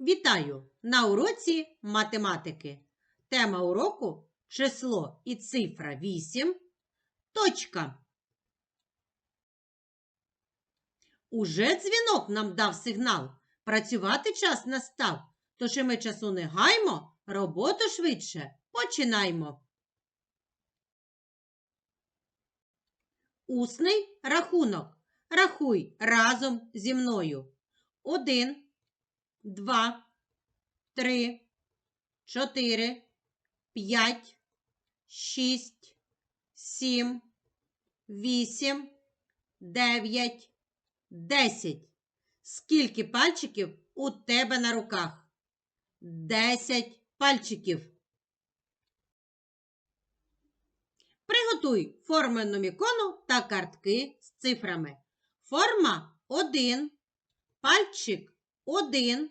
Вітаю на уроці математики. Тема уроку число і цифра 8. Точка. Уже дзвінок нам дав сигнал. Працювати час настав. Тож і ми часу не гаймо, роботу швидше починаймо. Усний рахунок. Рахуй разом зі мною. Один, два, три, чотири, п'ять, шість, сім, вісім, дев'ять, десять. Скільки пальчиків у тебе на руках? Десять пальчиків. Приготуй формену мікону та картки з цифрами. Форма 1, пальчик 1,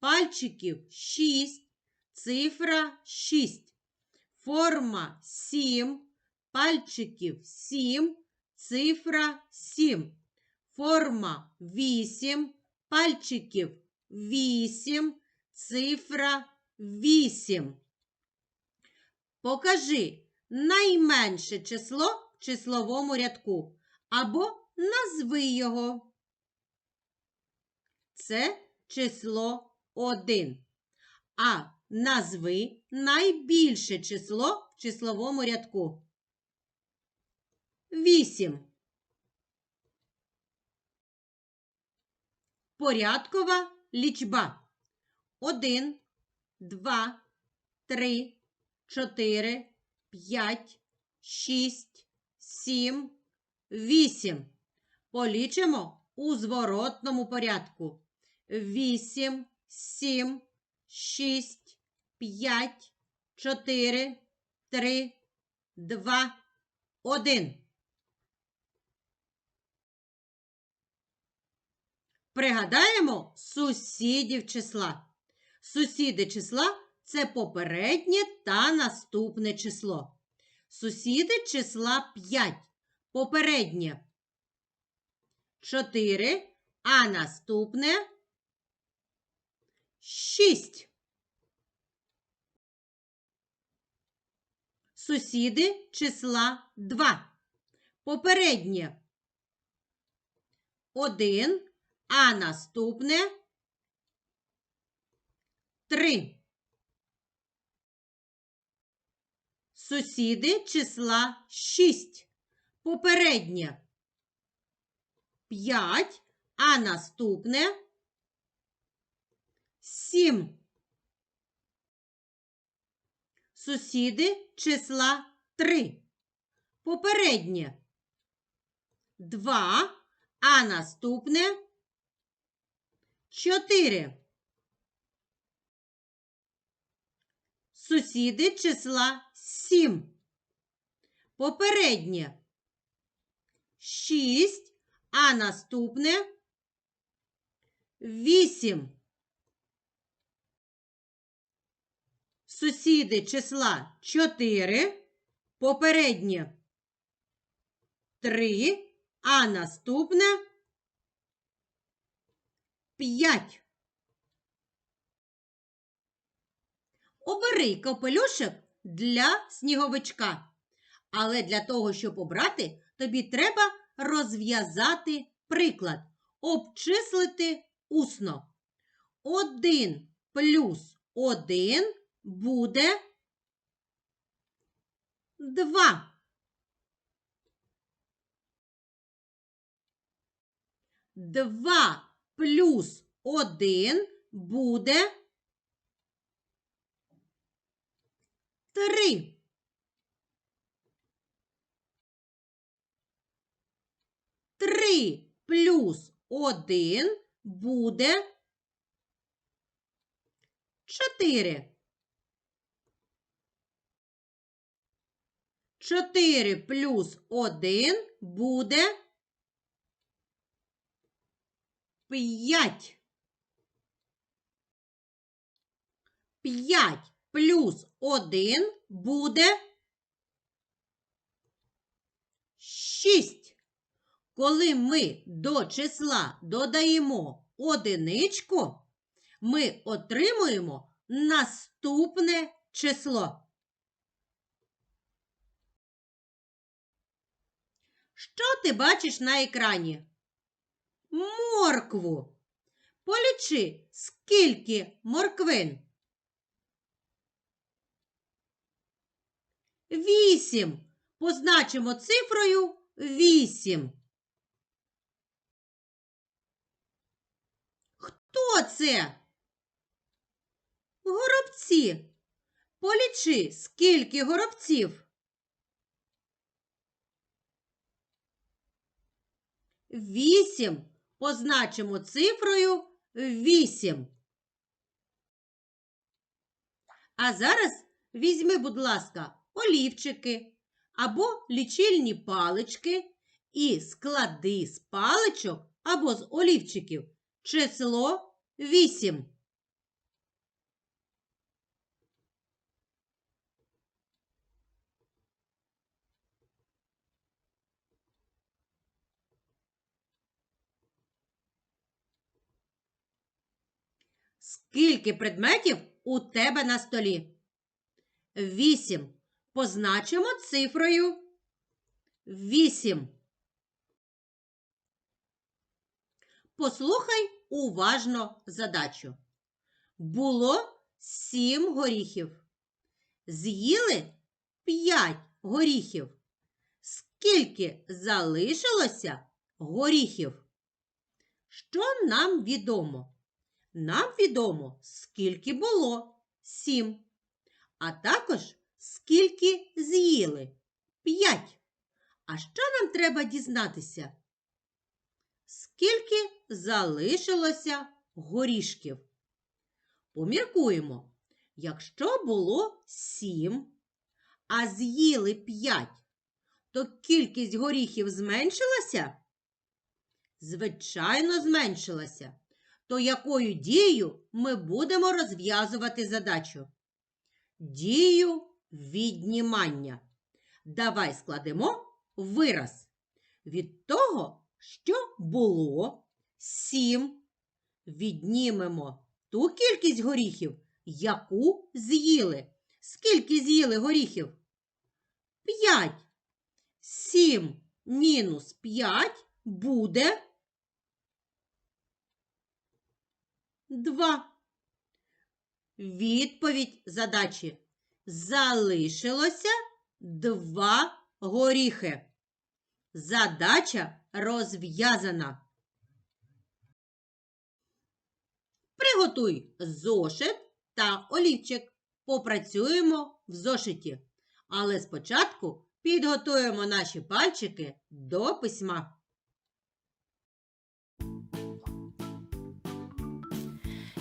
пальчиків 6, цифра 6. Форма 7, пальчиків 7, цифра 7. Форма 8, пальчиків 8, цифра 8. Покажи найменше число в числовому рядку або назви його. Це число 1. А назви найбільше число в числовому рядку. 8. Порядкова лічба. 1, 2, 3, 4, 5, 6, 7, 8. Полічимо у зворотному порядку. 8, 7, 6, 5, 4, 3, 2, 1. Пригадаємо сусідів числа. Сусіди числа це попереднє та наступне число. Сусіди числа 5. Попереднє 4, а наступне 6. Сусіди числа 2. Попереднє 1, а наступне 3. Сусіди числа 6. Попереднє 5, а наступне 7. Сусіди числа 3. Попереднє 2, а наступне 4. Сусіди числа 7. Попереднє 6, а наступне 8. Сусіди числа 4, попереднє 3, а наступне 5. Обери капелюшок для сніговичка. Але для того, щоб обрати, тобі треба розв'язати приклад, обчислити усно. 1 плюс 1 буде 2. 2 плюс 1 буде 3. Три плюс один буде чотири. Чотири плюс один буде п'ять. П'ять плюс один буде шість. Коли ми до числа додаємо одиничку, ми отримуємо наступне число. Що ти бачиш на екрані? Моркву. Полічи, скільки морквин? Вісім. Позначимо цифрою вісім. Хто це? Горобці. Полічи, скільки горобців? Вісім. Позначимо цифрою вісім. А зараз візьми, будь ласка, олівчики або лічильні палички і склади з паличок або з олівчиків число 8. Скільки предметів у тебе на столі? Вісім. Позначимо цифрою вісім. Послухай уважно задачу. Було сім горіхів. З'їли п'ять горіхів. Скільки залишилося горіхів? Що нам відомо? Нам відомо, скільки було сім. А також скільки з'їли п'ять. А що нам треба дізнатися? Скільки залишилося горішків? Поміркуємо. Якщо було сім, а з'їли п'ять, то кількість горіхів зменшилася? Звичайно, зменшилася. То якою дією ми будемо розв'язувати задачу? Дію віднімання. Давай складемо вираз. Від того, що було сім, віднімемо ту кількість горіхів, яку з'їли. Скільки з'їли горіхів? П'ять. Сім мінус п'ять буде два. Відповідь задачі. Залишилося два горіхи. Задача розв'язана. Приготуй зошит та олівчик. Попрацюємо в зошиті. Але спочатку підготуємо наші пальчики до письма.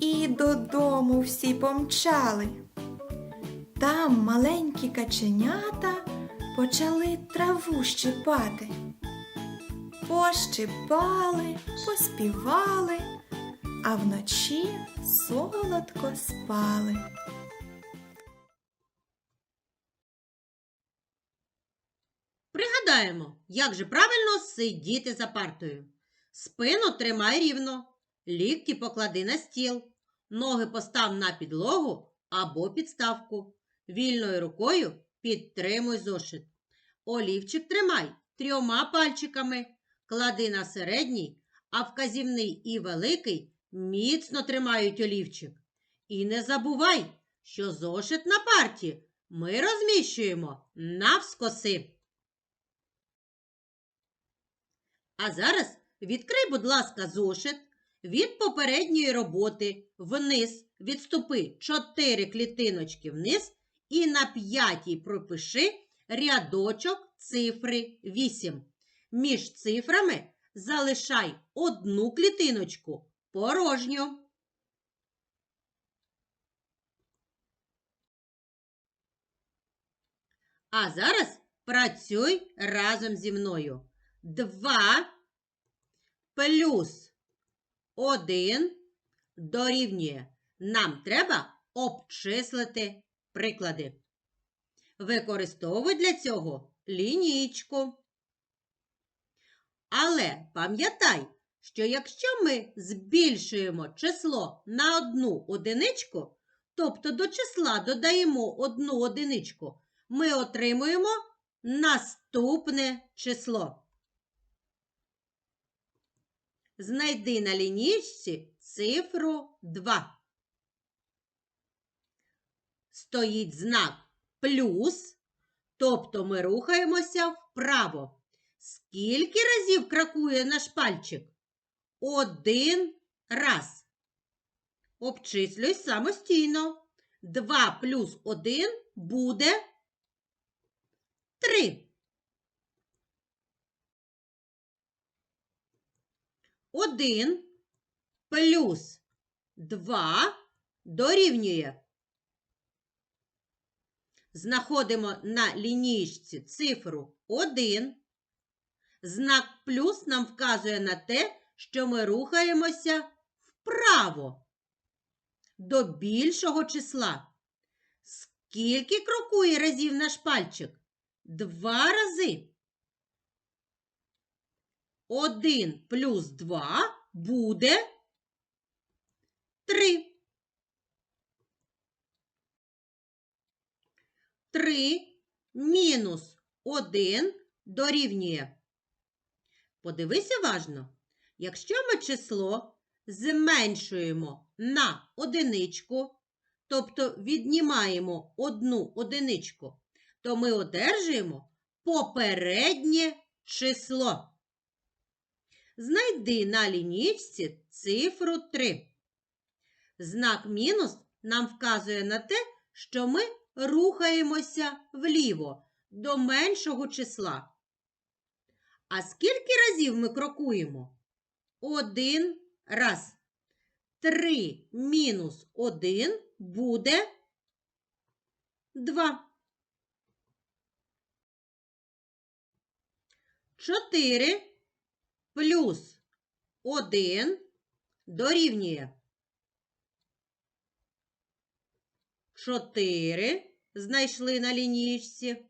і додому всі помчали. Там маленькі каченята почали траву щипати. Пощипали, поспівали, а вночі солодко спали. Пригадаємо, як же правильно сидіти за партою. Спину тримай рівно, лікті поклади на стіл, ноги постав на підлогу або підставку. Вільною рукою підтримуй зошит. Олівчик тримай трьома пальчиками, клади на середній, а вказівний і великий міцно тримають олівчик. І не забувай, що зошит на парті ми розміщуємо навскоси. А зараз відкрий, будь ласка, зошит від попередньої роботи вниз відступи 4 клітиночки вниз і на п'ятій пропиши рядочок цифри 8. Між цифрами залишай одну клітиночку порожню. А зараз працюй разом зі мною. 2 плюс 1 дорівнює. Нам треба обчислити приклади. Використовуй для цього лінійку. Але пам'ятай, що якщо ми збільшуємо число на одну одиничку, тобто до числа додаємо одну одиничку, ми отримуємо наступне число. Знайди на лінійці цифру 2. Стоїть знак плюс, тобто ми рухаємося вправо. Скільки разів крокує наш пальчик? Один раз. Обчислюй самостійно. 2 плюс 1 буде 3. 1 плюс 2 дорівнює. Знаходимо на лінійці цифру 1. Знак плюс нам вказує на те, що ми рухаємося вправо до більшого числа. Скільки крокує разів наш пальчик? Два рази. 1 плюс 2 буде 3. 3 мінус 1 дорівнює. Подивися уважно. Якщо ми число зменшуємо на одиничку, тобто віднімаємо одну одиничку, то ми одержуємо попереднє число. Знайди на лінійці цифру 3. Знак мінус нам вказує на те, що ми рухаємося вліво до меншого числа. А скільки разів ми крокуємо? Один раз. 3 мінус 1 буде 2. 4 плюс 1 дорівнює 4 знайшли на лінійці.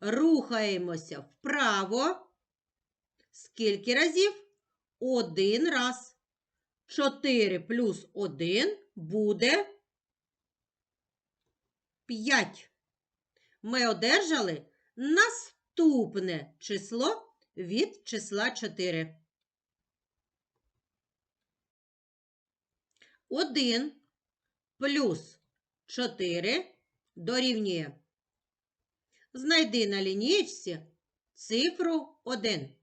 Рухаємося вправо. Скільки разів? Один раз. 4 плюс 1 буде 5. Ми одержали наступне число від числа 4. 1 плюс 4 дорівнює. Знайди на лінійці цифру 1.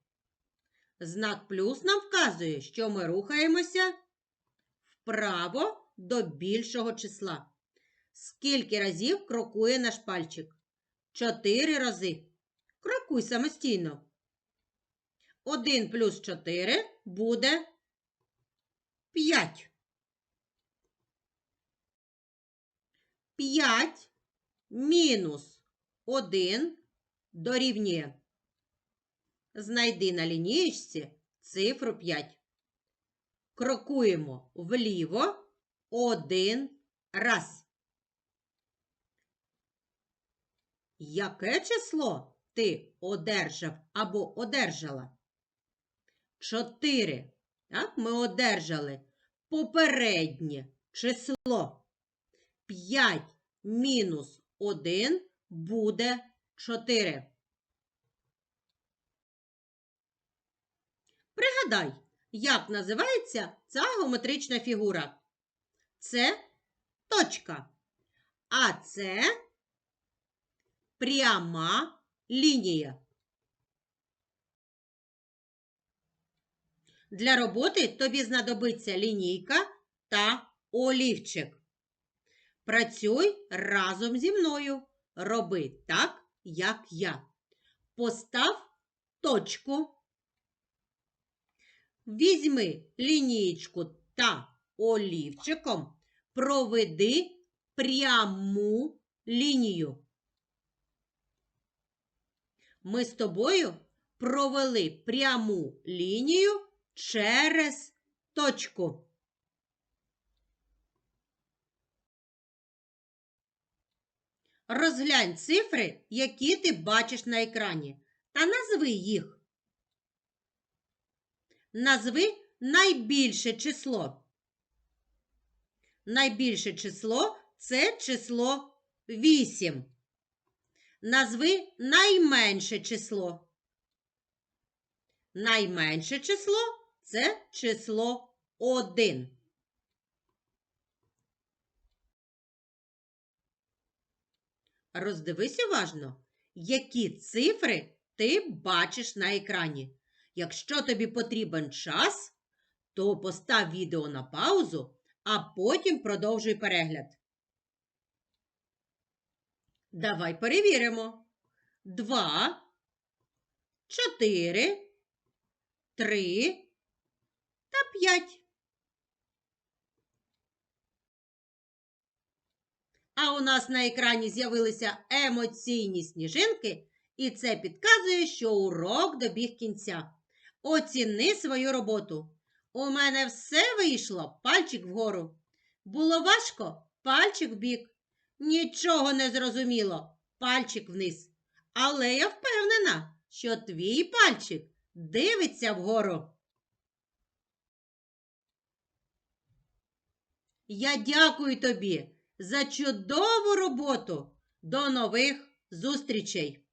Знак плюс нам вказує, що ми рухаємося вправо до більшого числа. Скільки разів крокує наш пальчик? 4 рази. Крокуй самостійно. 1 плюс 4 буде 5. 5 мінус 1 дорівнює. Знайди на лінієчці цифру 5. Крокуємо вліво один раз. Яке число ти одержав або одержала? 4. Так, ми одержали попереднє число. 5 мінус 1 буде 4. Пригадай, як називається ця геометрична фігура? Це точка. А це пряма лінія. Для роботи тобі знадобиться лінійка та олівчик. Працюй разом зі мною. Роби так, як я. Постав точку. Візьми лінієчку та олівчиком, проведи пряму лінію. Ми з тобою провели пряму лінію через точку. Розглянь цифри, які ти бачиш на екрані, та назви їх. Назви найбільше число. Найбільше число це число 8. Назви найменше число. Найменше число це число 1. Роздивись уважно, які цифри ти бачиш на екрані. Якщо тобі потрібен час, то постав відео на паузу, а потім продовжуй перегляд. Давай перевіримо. Два, чотири, три та п'ять. А у нас на екрані з'явилися емоційні сніжинки, і це підказує, що урок добіг кінця. Оціни свою роботу. У мене все вийшло пальчик вгору. Було важко пальчик вбік. Нічого не зрозуміло, пальчик вниз. Але я впевнена, що твій пальчик дивиться вгору. Я дякую тобі за чудову роботу. До нових зустрічей!